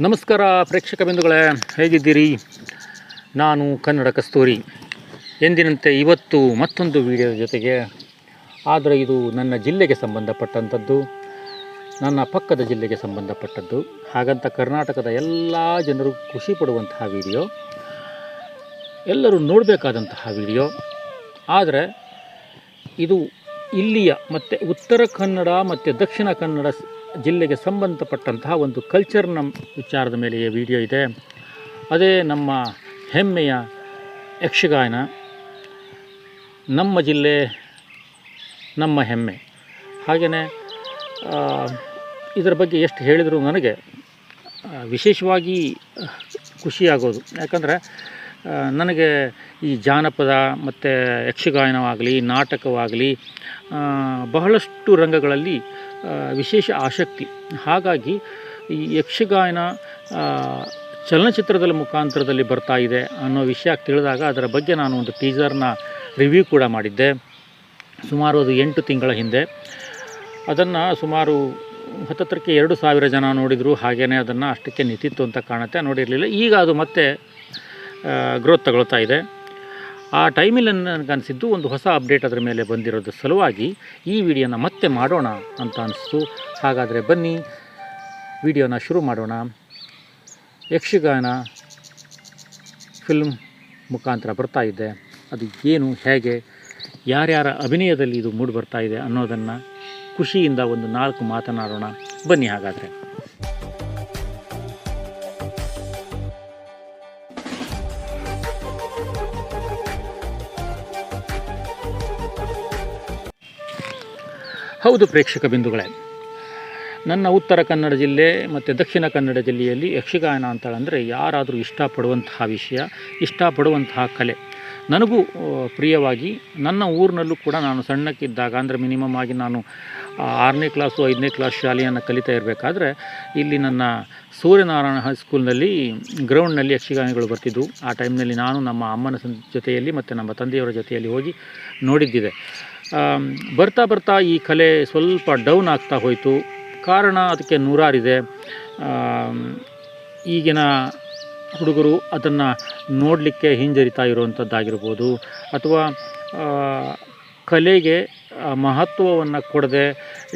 ನಮಸ್ಕಾರ ಪ್ರೇಕ್ಷಕ ಬಿಂದುಗಳೇ ಹೇಗಿದ್ದೀರಿ? ನಾನು ಕನ್ನಡ ಕಸ್ತೂರಿ ಎಂದಿನಂತೆ ಇವತ್ತು ಮತ್ತೊಂದು ವಿಡಿಯೋದ ಜೊತೆಗೆ, ಆದರೆ ಇದು ನನ್ನ ಜಿಲ್ಲೆಗೆ ಸಂಬಂಧಪಟ್ಟಂಥದ್ದು, ನನ್ನ ಪಕ್ಕದ ಜಿಲ್ಲೆಗೆ ಸಂಬಂಧಪಟ್ಟದ್ದು, ಹಾಗಂತ ಕರ್ನಾಟಕದ ಎಲ್ಲ ಜನರು ಖುಷಿ ಪಡುವಂತಹ ವಿಡಿಯೋ, ಎಲ್ಲರೂ ನೋಡಬೇಕಾದಂತಹ ವಿಡಿಯೋ. ಆದರೆ, ಇದು ಇಲ್ಲಿಯ ಮತ್ತು ಉತ್ತರ ಕನ್ನಡ ಮತ್ತು ದಕ್ಷಿಣ ಕನ್ನಡ ಜಿಲ್ಲೆಗೆ ಸಂಬಂಧಪಟ್ಟಂತಹ ಒಂದು ಕಲ್ಚರ್ನ ವಿಚಾರದ ಮೇಲೆ ಈ ವಿಡಿಯೋ ಇದೆ. ಅದೇ ನಮ್ಮ ಹೆಮ್ಮೆಯ ಯಕ್ಷಗಾನ. ನಮ್ಮ ಜಿಲ್ಲೆ ನಮ್ಮ ಹೆಮ್ಮೆ. ಹಾಗೆಯೇ ಇದರ ಬಗ್ಗೆ ಎಷ್ಟು ಹೇಳಿದರೂ ನನಗೆ ವಿಶೇಷವಾಗಿ ಖುಷಿಯಾಗೋದು. ಯಾಕಂದರೆ ನನಗೆ ಈ ಜಾನಪದ ಮತ್ತು ಯಕ್ಷಗಾನವಾಗಲಿ, ನಾಟಕವಾಗಲಿ ಬಹಳಷ್ಟು ರಂಗಗಳಲ್ಲಿ ವಿಶೇಷ ಆಸಕ್ತಿ. ಹಾಗಾಗಿ ಈ ಯಕ್ಷಗಾನ ಚಲನಚಿತ್ರದಲ್ಲಿ ಚಲನಚಿತ್ರದ ಮುಖಾಂತರದಲ್ಲಿ ಬರ್ತಾ ಇದೆ ಅನ್ನೋ ವಿಷಯ ತಿಳಿದಾಗ ಅದರ ಬಗ್ಗೆ ನಾನು ಒಂದು ಟೀಸರ್ನ ರಿವ್ಯೂ ಕೂಡ ಮಾಡಿದ್ದೆ. ಸುಮಾರು ಅದು ಎಂಟು ತಿಂಗಳ ಹಿಂದೆ. ಅದನ್ನು ಸುಮಾರು ಹತ್ತತ್ರಕ್ಕೆ ಎರಡು ಸಾವಿರ ಜನ ನೋಡಿದರು ಹಾಗೆಯೇ ಅದನ್ನು ಅಷ್ಟಕ್ಕೆ ನಿಂತಿತ್ತು ಅಂತ ಕಾಣುತ್ತೆ, ನೋಡಿರಲಿಲ್ಲ. ಈಗ ಅದು ಮತ್ತೆ ಗ್ರೋತ್ ತಗೊಳ್ತಾ ಇದೆ. ಆ ಟೈಮಲ್ಲಿ ನನಗನ್ನಿಸಿದ್ದು ಒಂದು ಹೊಸ ಅಪ್ಡೇಟ್ ಅದರ ಮೇಲೆ ಬಂದಿರೋದ್ರ ಸಲುವಾಗಿ ಈ ವಿಡಿಯೋನ ಮತ್ತೆ ಮಾಡೋಣ ಅಂತ ಅನಿಸ್ತು ಹಾಗಾದರೆ ಬನ್ನಿ, ವಿಡಿಯೋನ ಶುರು ಮಾಡೋಣ. ಯಕ್ಷಗಾನ ಫಿಲ್ಮ್ ಮುಖಾಂತರ ಬರ್ತಾ ಇದೆ. ಅದು ಏನು, ಹೇಗೆ, ಯಾರ್ಯಾರ ಅಭಿನಯದಲ್ಲಿ ಇದು ಮೂಡಿ ಬರ್ತಾ ಇದೆ ಅನ್ನೋದನ್ನು ಖುಷಿಯಿಂದ ಒಂದು ನಾಲ್ಕು ಮಾತನಾಡೋಣ. ಬನ್ನಿ ಹಾಗಾದರೆ. ಹೌದು ಪ್ರೇಕ್ಷಕ ಬಿಂದುಗಳೇ. ನನ್ನ ಉತ್ತರ ಕನ್ನಡ ಜಿಲ್ಲೆ ಮತ್ತು ದಕ್ಷಿಣ ಕನ್ನಡ ಜಿಲ್ಲೆಯಲ್ಲಿ ಯಕ್ಷಗಾನ ಅಂತ ಅಂದರೆ ಯಾರಾದರೂ ಇಷ್ಟಪಡುವಂತಹ ವಿಷಯ, ಇಷ್ಟಪಡುವಂತಹ ಕಲೆ. ನನಗೂ ಪ್ರಿಯವಾಗಿ ನನ್ನ ಊರಿನಲ್ಲೂ ಕೂಡ ನಾನು ಸಣ್ಣಕ್ಕಿದ್ದಾಗ, ಅಂದರೆ ಮಿನಿಮಮ್ ಆಗಿ ನಾನು ಆರನೇ ಕ್ಲಾಸು ಐದನೇ ಕ್ಲಾಸ್ ಶಾಲೆಯನ್ನು ಕಲಿತಾ ಇರಬೇಕಾದ್ರೆ ಇಲ್ಲಿ ನನ್ನ ಸೂರ್ಯನಾರಾಯಣ ಹೈಸ್ಕೂಲ್ನಲ್ಲಿ ಗ್ರೌಂಡ್ನಲ್ಲಿ ಯಕ್ಷಗಾನಗಳು ಬರ್ತಿದ್ದವು ಆ ಟೈಮ್ನಲ್ಲಿ ನಾನು ನಮ್ಮ ಅಮ್ಮನ ಜೊತೆಯಲ್ಲಿ ಮತ್ತು ನಮ್ಮ ತಂದೆಯವರ ಜೊತೆಯಲ್ಲಿ ಹೋಗಿ ನೋಡಿದ್ದಿದೆ. ಬರ್ತಾ ಬರ್ತಾ ಈ ಕಲೆ ಸ್ವಲ್ಪ ಡೌನ್ ಆಗ್ತಾ ಹೋಯಿತು. ಕಾರಣ ಅದಕ್ಕೆ ನೂರಾರಿದೆ. ಈಗಿನ ಹುಡುಗರು ಅದನ್ನು ನೋಡಲಿಕ್ಕೆ ಹಿಂಜರಿತಾ ಇರುವಂಥದ್ದಾಗಿರ್ಬೋದು ಅಥವಾ ಕಲೆಗೆ ಮಹತ್ವವನ್ನು ಕೊಡದೆ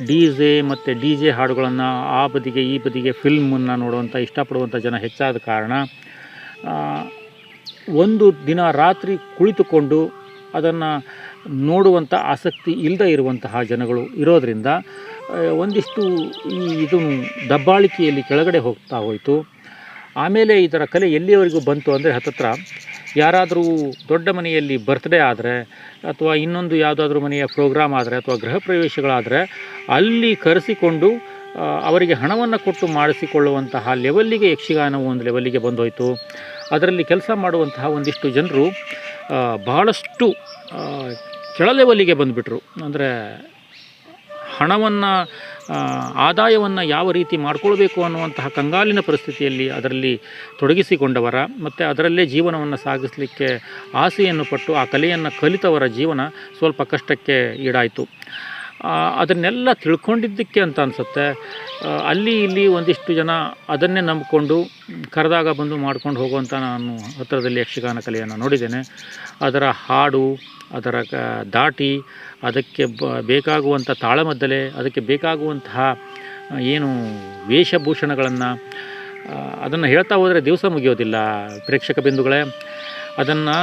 ಡಿ ಜೆ ಮತ್ತು ಡಿ ಜೆ ಹಾಡುಗಳನ್ನು ಆ ಬದಿಗೆ, ಈ ಬದಿಗೆ ಫಿಲ್ಮನ್ನು ನೋಡುವಂಥ ಇಷ್ಟಪಡುವಂಥ ಜನ ಹೆಚ್ಚಾದ ಕಾರಣ ಒಂದು ದಿನ ರಾತ್ರಿ ಕುಳಿತುಕೊಂಡು ಅದನ್ನು ನೋಡುವಂಥ ಆಸಕ್ತಿ ಇಲ್ಲದೆ ಇರುವಂತಹ ಜನಗಳು ಇರೋದರಿಂದ ಒಂದಿಷ್ಟು ಈ ಇದು ದಬ್ಬಾಳಿಕೆಯಲ್ಲಿ ಕೆಳಗಡೆ ಹೋಗ್ತಾ ಹೋಯಿತು. ಆಮೇಲೆ ಇದರ ಕಲೆ ಎಲ್ಲಿಯವರೆಗೂ ಬಂತು ಅಂದರೆ ಹತ್ತತ್ರ, ಯಾರಾದರೂ ದೊಡ್ಡ ಮನೆಯಲ್ಲಿ ಬರ್ತ್ಡೇ ಆದರೆ, ಅಥವಾ ಇನ್ನೊಂದು ಯಾವುದಾದ್ರೂ ಮನೆಯ ಪ್ರೋಗ್ರಾಮ್ ಆದರೆ, ಅಥವಾ ಗೃಹ ಪ್ರವೇಶಗಳಾದರೆ, ಅಲ್ಲಿ ಕರೆಸಿಕೊಂಡು ಅವರಿಗೆ ಹಣವನ್ನು ಕೊಟ್ಟು ಮಾಡಿಸಿಕೊಳ್ಳುವಂತಹ ಲೆವೆಲ್ಲಿಗೆ ಯಕ್ಷಗಾನವು ಒಂದು ಲೆವೆಲ್ಲಿಗೆ ಬಂದೋಯಿತು. ಅದರಲ್ಲಿ ಕೆಲಸ ಮಾಡುವಂತಹ ಒಂದಿಷ್ಟು ಜನರು ಬಹಳಷ್ಟು ಕೆಳ ಲೆವೆಲ್ಲಿಗೆ ಬಂದುಬಿಟ್ರು. ಅಂದರೆ, ಹಣವನ್ನು ಆದಾಯವನ್ನು ಯಾವ ರೀತಿ ಮಾಡಿಕೊಳ್ಬೇಕು ಅನ್ನುವಂತಹ ಕಂಗಾಲಿನ ಪರಿಸ್ಥಿತಿಯಲ್ಲಿ ಅದರಲ್ಲಿ ತೊಡಗಿಸಿಕೊಂಡವರ, ಮತ್ತು ಅದರಲ್ಲೇ ಜೀವನವನ್ನು ಸಾಗಿಸಲಿಕ್ಕೆ ಆಸೆಯನ್ನು ಪಟ್ಟು ಆ ಕಲೆಯನ್ನು ಕಲಿತವರ ಜೀವನ ಸ್ವಲ್ಪ ಕಷ್ಟಕ್ಕೆ ಈಡಾಯಿತು. ಅದನ್ನೆಲ್ಲ ತಿಳ್ಕೊಂಡಿದ್ದಕ್ಕೆ ಅಂತ ಅನಿಸುತ್ತೆ. ಅಲ್ಲಿ ಇಲ್ಲಿ ಒಂದಿಷ್ಟು ಜನ ಅದನ್ನೇ ನಂಬಿಕೊಂಡು ಕರೆದಾಗ ಬಂದು ಮಾಡ್ಕೊಂಡು ಹೋಗುವಂಥ ನಾನು ಹತ್ತಿರದಲ್ಲಿ ಯಕ್ಷಗಾನ ಕಲೆಯನ್ನು ನೋಡಿದ್ದೇನೆ. ಅದರ ಹಾಡು, ಅದರ ದಾಟಿ, ಅದಕ್ಕೆ ಬ, ಬೇಕಾಗುವಂಥ ತಾಳಮದ್ದಲೆ, ಅದಕ್ಕೆ ಬೇಕಾಗುವಂತಹ ಏನು ವೇಷಭೂಷಣಗಳನ್ನು ಅದನ್ನು ಹೇಳ್ತಾ ಹೋದರೆ ದಿವಸ ಮುಗಿಯೋದಿಲ್ಲ ಪ್ರೇಕ್ಷಕ ಬಿಂದುಗಳೇ. ಅದನ್ನು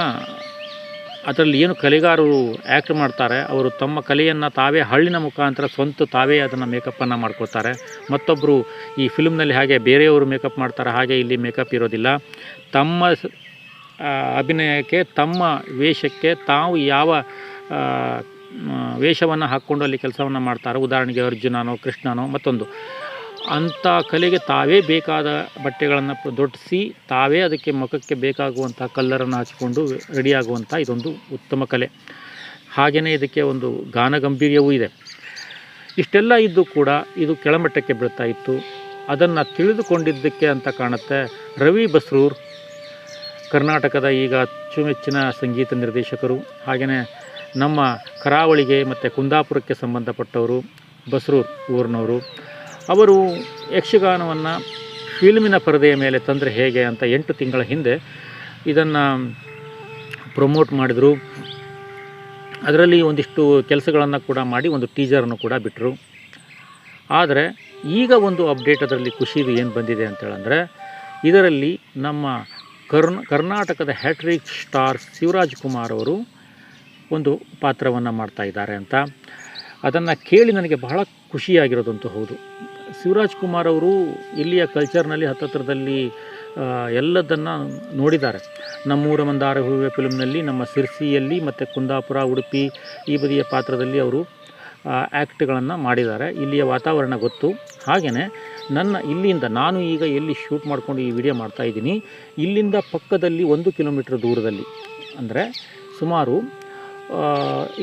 ಅದರಲ್ಲಿ ಏನು ಕಲೆಗಾರರು ಆ್ಯಕ್ಟ್ ಮಾಡ್ತಾರೆ, ಅವರು ತಮ್ಮ ಕಲೆಯನ್ನು ತಾವೇ ಹಳ್ಳಿನ ಮುಖಾಂತರ ಸ್ವಂತ ತಾವೇ ಅದನ್ನು ಮೇಕಪ್ಪನ್ನು ಮಾಡ್ಕೋತಾರೆ ಮತ್ತೊಬ್ಬರು ಈ ಫಿಲ್ಮ್ನಲ್ಲಿ ಹಾಗೆ ಬೇರೆಯವರು ಮೇಕಪ್ ಮಾಡ್ತಾರೆ, ಹಾಗೆ ಇಲ್ಲಿ ಮೇಕಪ್ ಇರೋದಿಲ್ಲ. ತಮ್ಮ ಅಭಿನಯಕ್ಕೆ, ತಮ್ಮ ವೇಷಕ್ಕೆ ತಾವು ಯಾವ ವೇಷವನ್ನು ಹಾಕ್ಕೊಂಡು ಅಲ್ಲಿ ಕೆಲಸವನ್ನು ಮಾಡ್ತಾರೆ. ಉದಾಹರಣೆಗೆ ಅರ್ಜುನನೋ, ಕೃಷ್ಣನೋ, ಮತ್ತೊಂದು. ಅಂಥ ಕಲೆಗೆ ತಾವೇ ಬೇಕಾದ ಬಟ್ಟೆಗಳನ್ನು ದೊಡ್ಡಿಸಿ ತಾವೇ ಅದಕ್ಕೆ ಮುಖಕ್ಕೆ ಬೇಕಾಗುವಂಥ ಕಲ್ಲರನ್ನು ಹಚ್ಕೊಂಡು ರೆಡಿಯಾಗುವಂಥ ಇದೊಂದು ಉತ್ತಮ ಕಲೆ. ಹಾಗೆಯೇ ಇದಕ್ಕೆ ಒಂದು ಗಾನ ಗಂಭೀರ್ಯವೂ ಇದೆ. ಇಷ್ಟೆಲ್ಲ ಇದ್ದು ಕೂಡ ಇದು ಕೆಳಮಟ್ಟಕ್ಕೆ ಬೀಳ್ತಾ ಇತ್ತು. ಅದನ್ನು ತಿಳಿದುಕೊಂಡಿದ್ದಕ್ಕೆ ಅಂತ ಕಾಣುತ್ತೆ ರವಿ ಬಸ್ರೂರ್, ಕರ್ನಾಟಕದ ಈಗ ಅಚ್ಚುಮೆಚ್ಚಿನ ಸಂಗೀತ ನಿರ್ದೇಶಕರು. ಹಾಗೆಯೇ ನಮ್ಮ ಕರಾವಳಿಗೆ ಮತ್ತು ಕುಂದಾಪುರಕ್ಕೆ ಸಂಬಂಧಪಟ್ಟವರು ಬಸ್ರೂರ್ ಊರಿನವರು. ಅವರು ಯಕ್ಷಗಾನವನ್ನು ಫಿಲ್ಮಿನ ಪರದೆಯ ಮೇಲೆ ತಂದರೆ ಹೇಗೆ ಅಂತ ಎಂಟು ತಿಂಗಳ ಹಿಂದೆ ಇದನ್ನು ಪ್ರಮೋಟ್ ಮಾಡಿದರು. ಅದರಲ್ಲಿ ಒಂದಿಷ್ಟು ಕೆಲಸಗಳನ್ನು ಕೂಡ ಮಾಡಿ ಒಂದು ಟೀಜರನ್ನು ಕೂಡ ಬಿಟ್ಟರು ಆದರೆ ಈಗ ಒಂದು ಅಪ್ಡೇಟ್ ಅದರಲ್ಲಿ ಖುಷಿದು ಏನು ಬಂದಿದೆ ಅಂತೇಳಂದರೆ ಇದರಲ್ಲಿ ನಮ್ಮ ಕರ್ನ, ಕರ್ನಾಟಕದ ಹ್ಯಾಟ್ರಿಕ್ ಸ್ಟಾರ್ ಶಿವರಾಜ್ ಕುಮಾರ್ ಅವರು ಒಂದು ಪಾತ್ರವನ್ನು ಮಾಡ್ತಾ ಇದ್ದಾರೆ ಅಂತ. ಅದನ್ನು ಕೇಳಿ ನನಗೆ ಬಹಳ ಖುಷಿಯಾಗಿರೋದಂತೂ ಹೌದು. ಶಿವರಾಜ್ ಕುಮಾರ್ ಅವರು ಇಲ್ಲಿಯ ಕಲ್ಚರ್ನಲ್ಲಿ ಹತ್ತತ್ರದಲ್ಲಿ ಎಲ್ಲದನ್ನು ನೋಡಿದ್ದಾರೆ. ನಮ್ಮೂರ ಮಂದಾರ ಹೂವೆ ಫಿಲ್ಮ್ನಲ್ಲಿ, ನಮ್ಮ ಸಿರ್ಸಿಯಲ್ಲಿ ಮತ್ತು ಕುಂದಾಪುರ, ಉಡುಪಿ ಈ ಬದಿಯ ಪಾತ್ರದಲ್ಲಿ ಅವರು ಆ್ಯಕ್ಟ್ಗಳನ್ನು ಮಾಡಿದ್ದಾರೆ. ಇಲ್ಲಿಯ ವಾತಾವರಣ ಗೊತ್ತು. ಹಾಗೆಯೇ ನನ್ನ, ಇಲ್ಲಿಂದ ನಾನು ಈಗ ಎಲ್ಲಿ ಶೂಟ್ ಮಾಡಿಕೊಂಡು ಈ ವಿಡಿಯೋ ಮಾಡ್ತಾ ಇದ್ದೀನಿ, ಇಲ್ಲಿಂದ ಪಕ್ಕದಲ್ಲಿ ಒಂದು ಕಿಲೋಮೀಟ್ರ್ ದೂರದಲ್ಲಿ. ಅಂದರೆ ಸುಮಾರು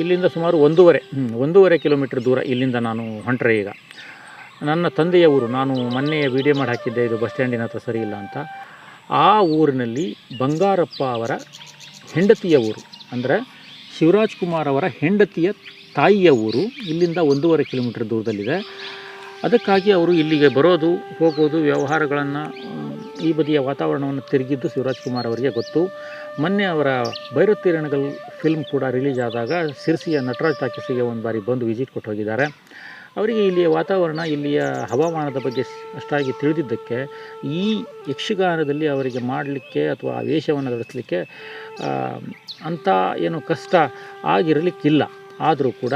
ಇಲ್ಲಿಂದ ಸುಮಾರು ಒಂದೂವರೆ ಒಂದೂವರೆ ಕಿಲೋಮೀಟ್ರ್ ದೂರ ಇಲ್ಲಿಂದ ನಾನು ಹೊಂಟ್ರೆ ಈಗ. ನನ್ನ ತಂದೆಯ ಊರು. ನಾನು ಮೊನ್ನೆ ವಿಡಿಯೋ ಮಾಡಿ ಹಾಕಿದ್ದೆ ಇದು ಬಸ್ ಸ್ಟ್ಯಾಂಡಿನ ಹತ್ರ ಸರಿ ಇಲ್ಲ ಅಂತ. ಆ ಊರಿನಲ್ಲಿ ಬಂಗಾರಪ್ಪ ಅವರ ಹೆಂಡತಿಯ ಊರು. ಅಂದರೆ ಶಿವರಾಜ್ ಕುಮಾರ್ ಅವರ ಹೆಂಡತಿಯ ತಾಯಿಯ ಊರು. ಇಲ್ಲಿಂದ ಒಂದೂವರೆ ಕಿಲೋಮೀಟ್ರ್ ದೂರದಲ್ಲಿದೆ. ಅದಕ್ಕಾಗಿ ಅವರು ಇಲ್ಲಿಗೆ ಬರೋದು, ಹೋಗೋದು, ವ್ಯವಹಾರಗಳನ್ನು ಈ ಬದಿಯ ವಾತಾವರಣವನ್ನು ತಿರುಗಿದ್ದು ಶಿವರಾಜ್ ಕುಮಾರ್ ಅವರಿಗೆ ಗೊತ್ತು. ಮೊನ್ನೆ ಅವರ ಭೈರತಿರಣಗಲ್ ಫಿಲ್ಮ್ ಕೂಡ ರಿಲೀಸ್ ಆದಾಗ ಸಿರ್ಸಿಯ ನಟರಾಜ್ ಟಾಕೀಸಿಗೆ ಒಂದು ಬಾರಿ ಬಂದು ವಿಸಿಟ್ ಕೊಟ್ಟು ಹೋಗಿದ್ದಾರೆ. ಅವರಿಗೆ ಇಲ್ಲಿಯ ವಾತಾವರಣ, ಇಲ್ಲಿಯ ಹವಾಮಾನದ ಬಗ್ಗೆ ಅಷ್ಟಾಗಿ ತಿಳಿದಿದ್ದಕ್ಕೆ, ಈ ಯಕ್ಷಗಾನದಲ್ಲಿ ಅವರಿಗೆ ಮಾಡಲಿಕ್ಕೆ ಅಥವಾ ಆ ವೇಷವನ್ನು ಧರಿಸಲಿಕ್ಕೆ ಅಂಥ ಏನು ಕಷ್ಟ ಆಗಿರಲಿಕ್ಕಿಲ್ಲ. ಆದರೂ ಕೂಡ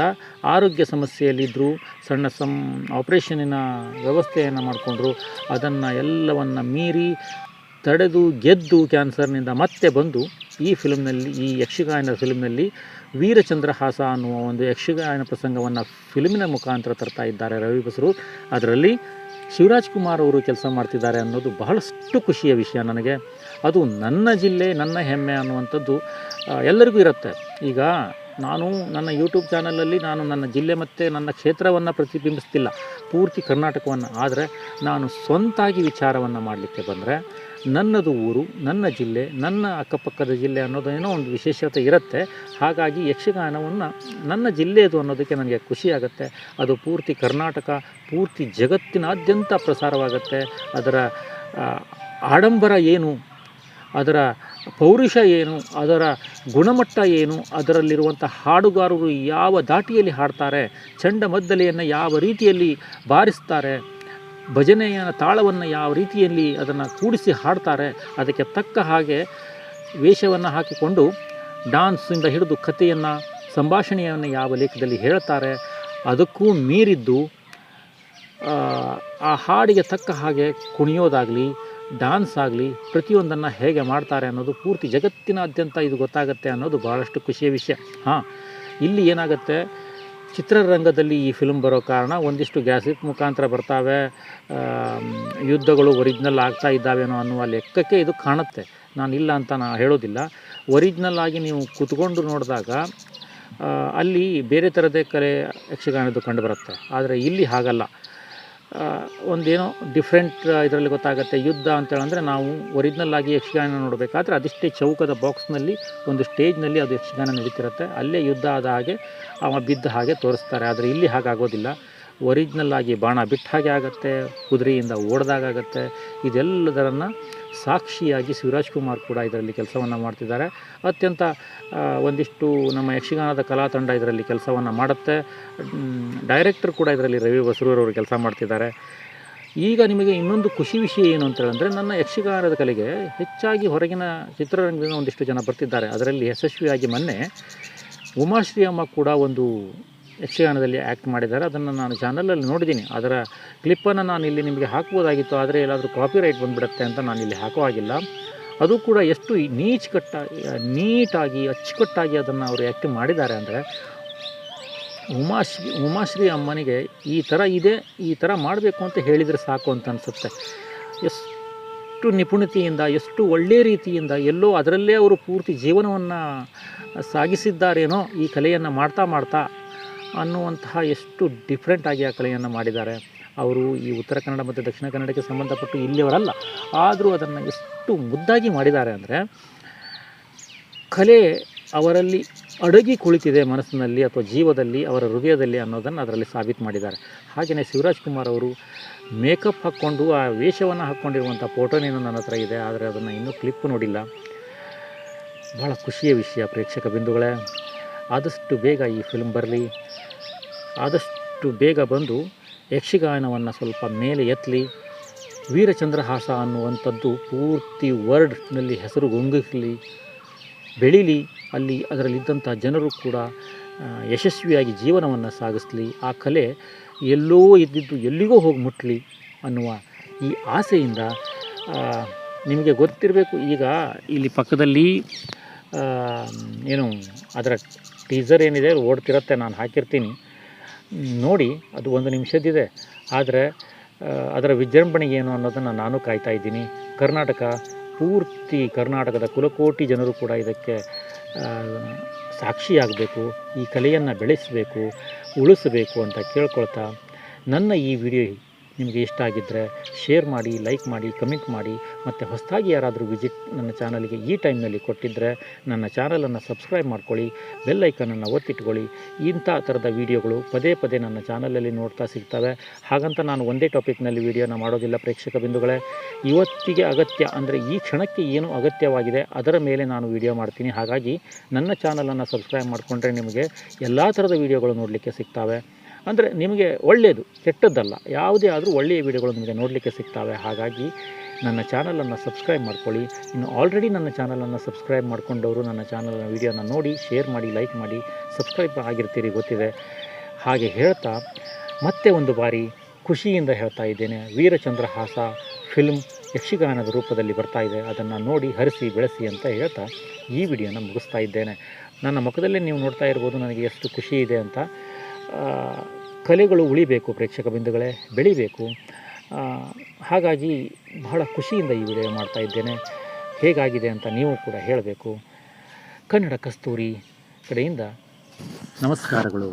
ಆರೋಗ್ಯ ಸಮಸ್ಯೆಯಲ್ಲಿದ್ದರೂ ಸಣ್ಣ ಸಂ ಆಪ್ರೇಷನಿನ ವ್ಯವಸ್ಥೆಯನ್ನು ಮಾಡಿಕೊಂಡ್ರು, ಅದನ್ನು ಎಲ್ಲವನ್ನು ಮೀರಿ, ತಡೆದು ಗೆದ್ದು ಕ್ಯಾನ್ಸರ್ನಿಂದ ಮತ್ತೆ ಬಂದು ಈ ಫಿಲ್ಮ್ನಲ್ಲಿ, ಈ ಯಕ್ಷಗಾಯನ ಫಿಲ್ಮ್ನಲ್ಲಿ ವೀರಚಂದ್ರಹಾಸ ಅನ್ನುವ ಒಂದು ಯಕ್ಷಗಾಯನ ಪ್ರಸಂಗವನ್ನು ಫಿಲ್ಮಿನ ಮುಖಾಂತರ ತರ್ತಾ ಇದ್ದಾರೆ ರವಿ ಬಸರು. ಅದರಲ್ಲಿ ಶಿವರಾಜ್ ಕುಮಾರ್ ಅವರು ಕೆಲಸ ಮಾಡ್ತಿದ್ದಾರೆ ಅನ್ನೋದು ಬಹಳಷ್ಟು ಖುಷಿಯ ವಿಷಯ ನನಗೆ. ಅದು ನನ್ನ ಜಿಲ್ಲೆ, ನನ್ನ ಹೆಮ್ಮೆ ಅನ್ನುವಂಥದ್ದು ಎಲ್ಲರಿಗೂ ಇರುತ್ತೆ. ಈಗ ನಾನು ನನ್ನ ಯೂಟ್ಯೂಬ್ ಚಾನಲಲ್ಲಿ ನಾನು ನನ್ನ ಜಿಲ್ಲೆ ಮತ್ತು ನನ್ನ ಕ್ಷೇತ್ರವನ್ನು ಪ್ರತಿಬಿಂಬಿಸ್ತಿಲ್ಲ. ಪೂರ್ತಿ ಕರ್ನಾಟಕವನ್ನು. ಆದರೆ ನಾನು ಸ್ವಂತಾಗಿ ವಿಚಾರವನ್ನು ಮಾಡಲಿಕ್ಕೆ ಬಂದರೆ ನನ್ನದು ಊರು, ನನ್ನ ಜಿಲ್ಲೆ, ನನ್ನ ಅಕ್ಕಪಕ್ಕದ ಜಿಲ್ಲೆ ಅನ್ನೋದೇನೋ ಒಂದು ವಿಶೇಷತೆ ಇರುತ್ತೆ. ಹಾಗಾಗಿ ಯಕ್ಷಗಾನವನ್ನು ನನ್ನ ಜಿಲ್ಲೆಯದು ಅನ್ನೋದಕ್ಕೆ ನನಗೆ ಖುಷಿಯಾಗುತ್ತೆ ಅದು ಪೂರ್ತಿ ಕರ್ನಾಟಕ, ಪೂರ್ತಿ ಜಗತ್ತಿನಾದ್ಯಂತ ಪ್ರಸಾರವಾಗುತ್ತೆ. ಅದರ ಆಡಂಬರ ಏನು, ಅದರ ಪೌರುಷ ಏನು, ಅದರ ಗುಣಮಟ್ಟ ಏನು, ಅದರಲ್ಲಿರುವಂಥ ಹಾಡುಗಾರರು ಯಾವ ದಾಟಿಯಲ್ಲಿ ಹಾಡ್ತಾರೆ ಚಂಡಮದ್ದಲೆಯನ್ನು ಯಾವ ರೀತಿಯಲ್ಲಿ ಬಾರಿಸ್ತಾರೆ ಭಜನೆಯ ತಾಳವನ್ನು ಯಾವ ರೀತಿಯಲ್ಲಿ ಅದನ್ನು ಕೂಡಿಸಿ ಹಾಡ್ತಾರೆ ಅದಕ್ಕೆ ತಕ್ಕ ಹಾಗೆ ವೇಷವನ್ನು ಹಾಕಿಕೊಂಡು ಡಾನ್ಸಿಂದ ಹಿಡಿದು ಕಥೆಯನ್ನು ಸಂಭಾಷಣೆಯನ್ನು ಯಾವ ಲೇಖದಲ್ಲಿ ಹೇಳ್ತಾರೆ ಅದಕ್ಕೂ ಮೀರಿದ್ದು ಆ, ಹಾಡಿಗೆ ತಕ್ಕ ಹಾಗೆ ಕುಣಿಯೋದಾಗಲಿ ಡಾನ್ಸ್ ಆಗಲಿ ಪ್ರತಿಯೊಂದನ್ನು ಹೇಗೆ ಮಾಡ್ತಾರೆ ಅನ್ನೋದು ಪೂರ್ತಿ ಜಗತ್ತಿನಾದ್ಯಂತ ಇದು ಗೊತ್ತಾಗುತ್ತೆ ಅನ್ನೋದು ಭಾಳಷ್ಟು ಖುಷಿಯ ವಿಷಯ. ಹಾಂ ಇಲ್ಲಿ ಏನಾಗುತ್ತೆ ಚಿತ್ರರಂಗದಲ್ಲಿ ಈ ಫಿಲ್ಮ್ ಬರೋ ಕಾರಣ ಒಂದಿಷ್ಟು ಗ್ಯಾಸಿಪ್ ಮುಖಾಂತರ ಬರ್ತಾವೆ. ಯುದ್ಧಗಳು ಒರಿಜಿನಲ್ ಆಗ್ತಾ ಇದ್ದಾವೇನೋ ಅನ್ನುವ ಲೆಕ್ಕಕ್ಕೆ ಇದು ಕಾಣುತ್ತೆ. ನಾನು ಇಲ್ಲ ಅಂತ ನಾನು ಹೇಳೋದಿಲ್ಲ. ಒರಿಜಿನಲ್ ಆಗಿ ನೀವು ಕೂತ್ಕೊಂಡು ನೋಡಿದಾಗ ಅಲ್ಲಿ ಬೇರೆ ಥರದೇ ಕಲೆ ಯಕ್ಷಗಾನದ್ದು ಕಂಡುಬರುತ್ತೆ ಆದರೆ ಇಲ್ಲಿ ಹಾಗಲ್ಲ. ಒಂದೇನೋ ಡಿಫ್ರೆಂಟ್ ಇದರಲ್ಲಿ ಗೊತ್ತಾಗುತ್ತೆ. ಯುದ್ಧ ಅಂತೇಳಂದರೆ ನಾವು ಒರಿಜಿನಲ್ ಆಗಿ ಯಕ್ಷಗಾನ ನೋಡಬೇಕಾದ್ರೆ ಅದಿಷ್ಟೇ ಚೌಕದ ಬಾಕ್ಸ್ನಲ್ಲಿ ಒಂದು ಸ್ಟೇಜ್ನಲ್ಲಿ ಅದು ಯಕ್ಷಗಾನ ನಡೀತಿರುತ್ತೆ. ಅಲ್ಲೇ ಯುದ್ಧ ಆದ ಹಾಗೆ ಅವ ಬಿದ್ದ ಹಾಗೆ ತೋರಿಸ್ತಾರೆ. ಆದರೆ ಇಲ್ಲಿ ಹಾಗಾಗೋದಿಲ್ಲ. ಒರಿಜಿನಲ್ ಆಗಿ ಬಾಣ ಬಿಟ್ಟ ಹಾಗೆ ಆಗುತ್ತೆ, ಕುದುರೆಯಿಂದ ಓಡ್ದಾಗತ್ತೆ ಇದೆಲ್ಲದರನ್ನು ಸಾಕ್ಷಿಯಾಗಿ ಶಿವರಾಜ್ ಕುಮಾರ್ ಕೂಡ ಇದರಲ್ಲಿ ಕೆಲಸವನ್ನು ಮಾಡ್ತಿದ್ದಾರೆ. ಅತ್ಯಂತ ಒಂದಿಷ್ಟು ನಮ್ಮ ಯಕ್ಷಗಾನದ ಕಲಾ ತಂಡ ಇದರಲ್ಲಿ ಕೆಲಸವನ್ನು ಮಾಡುತ್ತೆ. ಡೈರೆಕ್ಟರ್ ಕೂಡ ಇದರಲ್ಲಿ ರವಿ ಬಸರೂರವರು ಕೆಲಸ ಮಾಡ್ತಿದ್ದಾರೆ. ಈಗ ನಿಮಗೆ ಇನ್ನೊಂದು ಖುಷಿ ವಿಷಯ ಏನು ಅಂತ ಹೇಳಿದ್ರೆ, ನನ್ನ ಯಕ್ಷಗಾನದ ಕಲೆಗೆ ಹೆಚ್ಚಾಗಿ ಹೊರಗಿನ ಚಿತ್ರರಂಗದಿಂದ ಒಂದಿಷ್ಟು ಜನ ಬರ್ತಿದ್ದಾರೆ. ಅದರಲ್ಲಿ ಯಶಸ್ವಿಯಾಗಿ ಮೊನ್ನೆ ಉಮಾಶ್ರೀ ಅಮ್ಮ ಕೂಡ ಒಂದು ಯಕ್ಷಗಾನದಲ್ಲಿ ಆ್ಯಕ್ಟ್ ಮಾಡಿದ್ದಾರೆ. ಅದನ್ನು ನಾನು ಚಾನಲಲ್ಲಿ ನೋಡಿದ್ದೀನಿ. ಅದರ ಕ್ಲಿಪ್ಪನ್ನು ನಾನು ಇಲ್ಲಿ ನಿಮಗೆ ಹಾಕ್ಬೋದಾಗಿತ್ತು ಆದರೆ ಎಲ್ಲಾದರೂ ಕಾಪಿರೈಟ್ ಬಂದುಬಿಡುತ್ತೆ ಅಂತ ನಾನು ಇಲ್ಲಿ ಹಾಕೋ ಹಾಗಿಲ್ಲ. ಅದು ಕೂಡ ಎಷ್ಟು ನೀಚ್ ಕಟ್ಟ ನೀಟಾಗಿ, ಅಚ್ಚುಕಟ್ಟಾಗಿ ಅದನ್ನು ಅವರು ಆ್ಯಕ್ಟ್ ಮಾಡಿದ್ದಾರೆ ಅಂದರೆ ಉಮಾಶ್ರೀ ಉಮಾಶ್ರೀ ಅಮ್ಮನಿಗೆ ಈ ಥರ ಇದೆ, ಈ ಥರ ಮಾಡಬೇಕು ಅಂತ ಹೇಳಿದರೆ ಸಾಕು ಅಂತ ಅನಿಸುತ್ತೆ. ಎಷ್ಟು ನಿಪುಣತೆಯಿಂದ, ಎಷ್ಟು ಒಳ್ಳೆಯ ರೀತಿಯಿಂದ ಎಲ್ಲೋ ಅದರಲ್ಲೇ ಅವರು ಪೂರ್ತಿ ಜೀವನವನ್ನು ಸಾಗಿಸಿದ್ದಾರೇನೋ ಈ ಕಲೆಯನ್ನು ಮಾಡ್ತಾ ಮಾಡ್ತಾ ಅನ್ನುವಂತಹ ಎಷ್ಟು ಡಿಫ್ರೆಂಟ್ ಆಗಿ ಆ ಕಲೆಯನ್ನು ಮಾಡಿದ್ದಾರೆ. ಅವರು ಈ ಉತ್ತರ ಕನ್ನಡ ಮತ್ತು ದಕ್ಷಿಣ ಕನ್ನಡಕ್ಕೆ ಸಂಬಂಧಪಟ್ಟು ಇಲ್ಲಿಯವರಲ್ಲ, ಆದರೂ ಅದನ್ನು ಎಷ್ಟು ಮುದ್ದಾಗಿ ಮಾಡಿದ್ದಾರೆ ಅಂದರೆ, ಕಲೆ ಅವರಲ್ಲಿ ಅಡಗಿ ಕುಳಿತಿದೆ ಮನಸ್ಸಿನಲ್ಲಿ ಅಥವಾ ಜೀವದಲ್ಲಿ, ಅವರ ಹೃದಯದಲ್ಲಿ ಅನ್ನೋದನ್ನು ಅದರಲ್ಲಿ ಸಾಬೀತು ಮಾಡಿದ್ದಾರೆ. ಹಾಗೆಯೇ ಶಿವರಾಜ್ ಕುಮಾರ್ ಅವರು ಮೇಕಪ್ ಹಾಕ್ಕೊಂಡು, ಆ ವೇಷವನ್ನು ಹಾಕ್ಕೊಂಡಿರುವಂಥ ಫೋಟೋನೇನು ನನ್ನ ಹತ್ರ ಇದೆ, ಆದರೆ ಅದನ್ನು ಇನ್ನೂ ಕ್ಲಿಪ್ ನೋಡಿಲ್ಲ. ಭಾಳ ಖುಷಿಯ ವಿಷಯ ಪ್ರೇಕ್ಷಕ ಬಿಂದುಗಳೇ. ಆದಷ್ಟು ಬೇಗ ಈ ಫಿಲ್ಮ್ ಬರಲಿ. ಆದಷ್ಟು ಬೇಗ ಬಂದು ಯಕ್ಷಗಾನವನ್ನು ಸ್ವಲ್ಪ ಮೇಲೆ ಎತ್ತಲಿ ವೀರಚಂದ್ರಹಾಸ ಅನ್ನುವಂಥದ್ದು ಪೂರ್ತಿ ವರ್ಡ್ನಲ್ಲಿ ಹೆಸರು ಗುಂಗಿಸಲಿ ಬೆಳೀಲಿ, ಅಲ್ಲಿ ಅದರಲ್ಲಿದ್ದಂಥ ಜನರು ಕೂಡ ಯಶಸ್ವಿಯಾಗಿ ಜೀವನವನ್ನು ಸಾಗಿಸಲಿ. ಆ ಕಲೆ ಎಲ್ಲೋ ಇದ್ದಿದ್ದು ಎಲ್ಲಿಗೋ ಹೋಗಿ ಮುಟ್ಟಲಿ ಅನ್ನುವ ಈ ಆಸೆಯಿಂದ ನಿಮಗೆ ಗೊತ್ತಿರಬೇಕು. ಈಗ ಇಲ್ಲಿ ಪಕ್ಕದಲ್ಲಿ ಏನು, ಅದರ ಟೀಸರ್ ಏನಿದೆ ಓಡ್ತಿರತ್ತೆ, ನಾನು ಹಾಕಿರ್ತೀನಿ. ನೋಡಿ, ಅದು ಒಂದು ನಿಮಿಷದಿದೆ ಆದರೆ ಅದರ ವಿಜೃಂಭಣೆ ಏನು ಅನ್ನೋದನ್ನು ನಾನು ಕಾಯ್ತಾ ಇದ್ದೀನಿ. ಕರ್ನಾಟಕ, ಪೂರ್ತಿ ಕರ್ನಾಟಕದ ಕುಲಕೋಟಿ ಜನರು ಕೂಡ ಇದಕ್ಕೆ ಸಾಕ್ಷಿಯಾಗಬೇಕು, ಈ ಕಲೆಯನ್ನು ಬೆಳೆಸಬೇಕು, ಉಳಿಸಬೇಕು ಅಂತ ಕೇಳ್ಕೊಳ್ತಾ ನನ್ನ ಈ ವಿಡಿಯೋ ನಿಮಗೆ ಇಷ್ಟ ಆಗಿದ್ದರೆ ಶೇರ್ ಮಾಡಿ ಲೈಕ್ ಮಾಡಿ ಕಮೆಂಟ್ ಮಾಡಿ, ಮತ್ತು ಹೊಸದಾಗಿ ಯಾರಾದರೂ ವಿಸಿಟ್ ನನ್ನ ಚಾನಲ್ಗೆ ಈ ಟೈಮ್ನಲ್ಲಿ ಕೊಟ್ಟಿದ್ದರೆ ನನ್ನ ಚಾನಲನ್ನು ಸಬ್ಸ್ಕ್ರೈಬ್ ಮಾಡ್ಕೊಳ್ಳಿ ಬೆಲ್ ಐಕನನ್ನು ಒತ್ತಿಟ್ಕೊಳ್ಳಿ. ಇಂಥ ಥರದ ವೀಡಿಯೋಗಳು ಪದೇ ಪದೇ ನನ್ನ ಚಾನಲಲ್ಲಿ ನೋಡ್ತಾ ಸಿಗ್ತವೆ. ಹಾಗಂತ ನಾನು ಒಂದೇ ಟಾಪಿಕ್ನಲ್ಲಿ ವೀಡಿಯೋನ ಮಾಡೋದಿಲ್ಲ ಪ್ರೇಕ್ಷಕ ಬಿಂದುಗಳೇ. ಇವತ್ತಿಗೆ ಅಗತ್ಯ ಅಂದರೆ ಈ ಕ್ಷಣಕ್ಕೆ ಏನು ಅಗತ್ಯವಾಗಿದೆ ಅದರ ಮೇಲೆ ನಾನು ವಿಡಿಯೋ ಮಾಡ್ತೀನಿ. ಹಾಗಾಗಿ ನನ್ನ ಚಾನಲನ್ನು ಸಬ್ಸ್ಕ್ರೈಬ್ ಮಾಡಿಕೊಂಡ್ರೆ ನಿಮಗೆ ಎಲ್ಲ ಥರದ ವೀಡಿಯೋಗಳು ನೋಡಲಿಕ್ಕೆ ಸಿಗ್ತವೆ. ಅಂದರೆ ನಿಮಗೆ ಒಳ್ಳೆಯದು ಕೆಟ್ಟದ್ದಲ್ಲ. ಯಾವುದೇ ಆದರೂ ಒಳ್ಳೆಯ ವಿಡಿಯೋಗಳು ನಿಮಗೆ ನೋಡಲಿಕ್ಕೆ ಸಿಗ್ತವೆ. ಹಾಗಾಗಿ ನನ್ನ ಚಾನಲನ್ನು ಸಬ್ಸ್ಕ್ರೈಬ್ ಮಾಡ್ಕೊಳ್ಳಿ. ಇನ್ನು ಆಲ್ರೆಡಿ ನನ್ನ ಚಾನಲನ್ನು ಸಬ್ಸ್ಕ್ರೈಬ್ ಮಾಡ್ಕೊಂಡವರು ನನ್ನ ಚಾನಲ್ನ ವೀಡಿಯೋನ ನೋಡಿ ಶೇರ್ ಮಾಡಿ ಲೈಕ್ ಮಾಡಿ ಸಬ್ಸ್ಕ್ರೈಬ್ ಆಗಿರ್ತೀರಿ ಗೊತ್ತಿದೆ. ಹಾಗೆ ಹೇಳ್ತಾ ಮತ್ತೆ ಒಂದು ಬಾರಿ ಖುಷಿಯಿಂದ ಹೇಳ್ತಾ ಇದ್ದೇನೆ. ವೀರಚಂದ್ರ ಹಾಸ ಫಿಲ್ಮ್ ಯಕ್ಷಗಾನದ ರೂಪದಲ್ಲಿ ಬರ್ತಾ ಇದೆ. ಅದನ್ನು ನೋಡಿ, ಹರಿಸಿ, ಬೆಳೆಸಿ ಅಂತ ಹೇಳ್ತಾ ಈ ವಿಡಿಯೋನ ಮುಗಿಸ್ತಾ ಇದ್ದೇನೆ. ನನ್ನ ಮುಖದಲ್ಲೇ ನೀವು ನೋಡ್ತಾ ಇರ್ಬೋದು. ನನಗೆ ಎಷ್ಟು ಖುಷಿ ಇದೆ ಅಂತ. ಕಲೆಗಳು ಉಳಿಬೇಕು, ಪ್ರೇಕ್ಷಕ ಬಿಂದುಗಳೇ ಬೆಳಿಬೇಕು. ಹಾಗಾಗಿ ಬಹಳ ಖುಷಿಯಿಂದ ಈ ವಿಡಿಯೋ ಮಾಡ್ತಾ ಇದ್ದೇನೆ. ಹೇಗಾಗಿದೆ ಅಂತ ನೀವು ಕೂಡ ಹೇಳಬೇಕು. ಕನ್ನಡ ಕಸ್ತೂರಿ ಕಡೆಯಿಂದ ನಮಸ್ಕಾರಗಳು.